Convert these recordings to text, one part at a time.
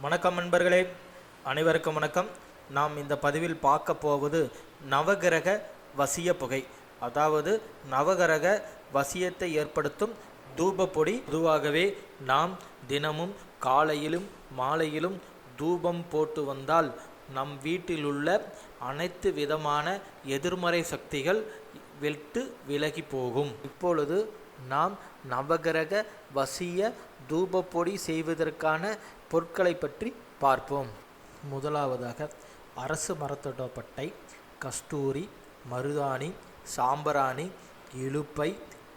வணக்கம் நண்பர்களே அனைவருக்கும் வணக்கம். நாம் இந்த பதிவில் பார்க்க போவது நவகிரக வசிய புகை. அதாவது நவகிரக வசியத்தை ஏற்படுத்தும் தூபப்பொடி. பொதுவாகவே நாம் தினமும் காலையிலும் மாலையிலும் தூபம் போட்டு வந்தால் நம் வீட்டிலுள்ள அனைத்து விதமான எதிர்மறை சக்திகள் வெட்டு விலகி போகும். இப்பொழுது நாம் நவகிரக வசிய தூபப்பொடி செய்வதற்கான பொருட்களை பற்றி பார்ப்போம். முதலாவதாக அரசு மரத்தோட பட்டை கஸ்தூரி மருதாணி சாம்பராணி இலுப்பை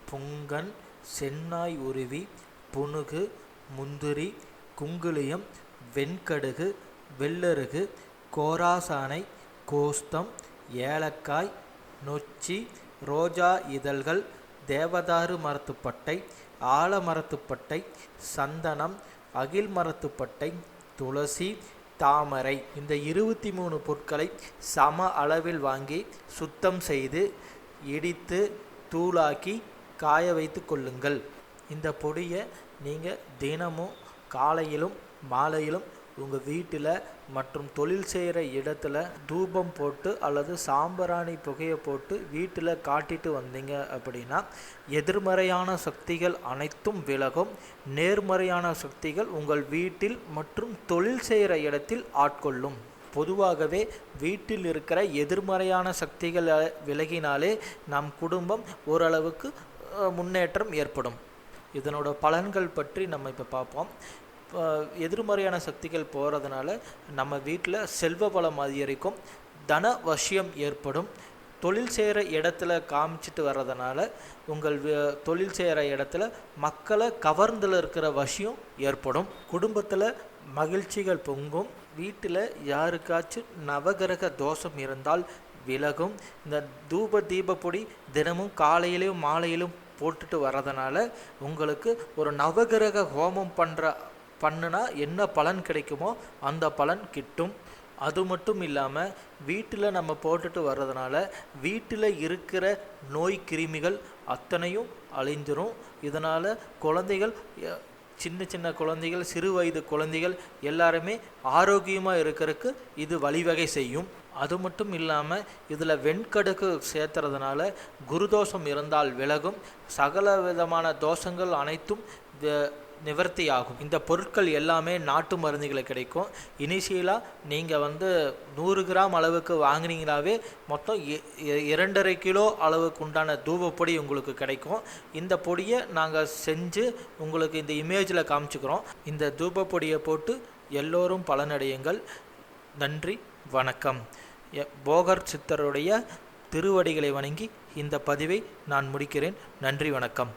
புங்கன் சென்னாய் உருவி புனுகு முந்திரி குங்குளியம் வெண்கடுகு வெள்ளருகு கோராசானை கோஸ்தம் ஏலக்காய் நொச்சி ரோஜா இதழ்கள் தேவதாரு மரத்துப்பட்டை ஆலமரத்துப்பட்டை சந்தனம் அகில் மரத்துப்பட்டை துளசி தாமரை இந்த இருபத்தி மூணு பொருட்களை சம அளவில் வாங்கி சுத்தம் செய்து இடித்து தூளாக்கி காய வைத்து கொள்ளுங்கள். இந்த பொடியை நீங்கள் தினமும் காலையிலும் மாலையிலும் உங்கள் வீட்டில் மற்றும் தொழில் செய்கிற இடத்துல தூபம் போட்டு அல்லது சாம்பராணி புகையை போட்டு வீட்டில் காட்டிட்டு வந்தீங்க அப்படின்னா எதிர்மறையான சக்திகள் அனைத்தும் விலகும். நேர்மறையான சக்திகள் உங்கள் வீட்டில் மற்றும் தொழில் செய்கிற இடத்தில் ஆட்கொள்ளும். பொதுவாகவே வீட்டில் இருக்கிற எதிர்மறையான சக்திகள் விலகினாலே நம் குடும்பம் ஓரளவுக்கு முன்னேற்றம் ஏற்படும். இதனோட பலன்கள் பற்றி நம்ம இப்போ பார்ப்போம் எதிர்மறையான சக்திகள் போகிறதுனால நம்ம வீட்டில் செல்வ பலம் அதிகரிக்கும் தன வசியம் ஏற்படும். தொழில் செய்கிற இடத்துல காமிச்சிட்டு வர்றதுனால உங்கள் தொழில் செய்கிற இடத்துல மக்களை கவர்ந்தில் இருக்கிற வசியம் ஏற்படும். குடும்பத்தில் மகிழ்ச்சிகள் பொங்கும். வீட்டில் யாருக்காச்சும் நவகிரக தோஷம் இருந்தால் விலகும். இந்த தூப தீப தினமும் காலையிலையும் மாலையிலும் போட்டுட்டு வர்றதுனால உங்களுக்கு ஒரு நவகிரக ஹோமம் பண்ணுற பண்ணுனா என்ன பலன் கிடைக்குமோ அந்த பலன் கிட்டும். அது மட்டும் இல்லாமல் வீட்டில் நம்ம போட்டுட்டு வர்றதுனால வீட்டில் இருக்கிற நோய் கிருமிகள் அத்தனையும் அழிஞ்சிரும். இதனால் குழந்தைகள் சின்ன சின்ன குழந்தைகள் சிறு வயது குழந்தைகள் எல்லாருமே ஆரோக்கியமாக இருக்கிறதுக்கு இது வழிவகை செய்யும். அது மட்டும் இல்லாமல் இதில் வெண்கடுக்கு சேர்த்துறதுனால குருதோஷம் இருந்தால் விலகும். சகல விதமான தோஷங்கள் அனைத்தும் நிவர்த்தி ஆகும் இந்த பொருட்கள் எல்லாமே நாட்டு மருந்துகளை கிடைக்கும். இனிஷியலாக நீங்கள் வந்து நூறு கிராம் அளவுக்கு வாங்குனீங்களாவே மொத்தம் இரண்டரை கிலோ அளவுக்கு உண்டான தூவப்பொடி உங்களுக்கு கிடைக்கும். இந்த பொடியை நாங்கள் செஞ்சு உங்களுக்கு இந்த இமேஜில் காமிச்சுக்கிறோம். இந்த தூபப்பொடியை போட்டு எல்லோரும் பலனடையுங்கள். நன்றி வணக்கம். போகர் சித்தருடைய திருவடிகளை வணங்கி இந்த பதிவை நான் முடிக்கிறேன். நன்றி வணக்கம்.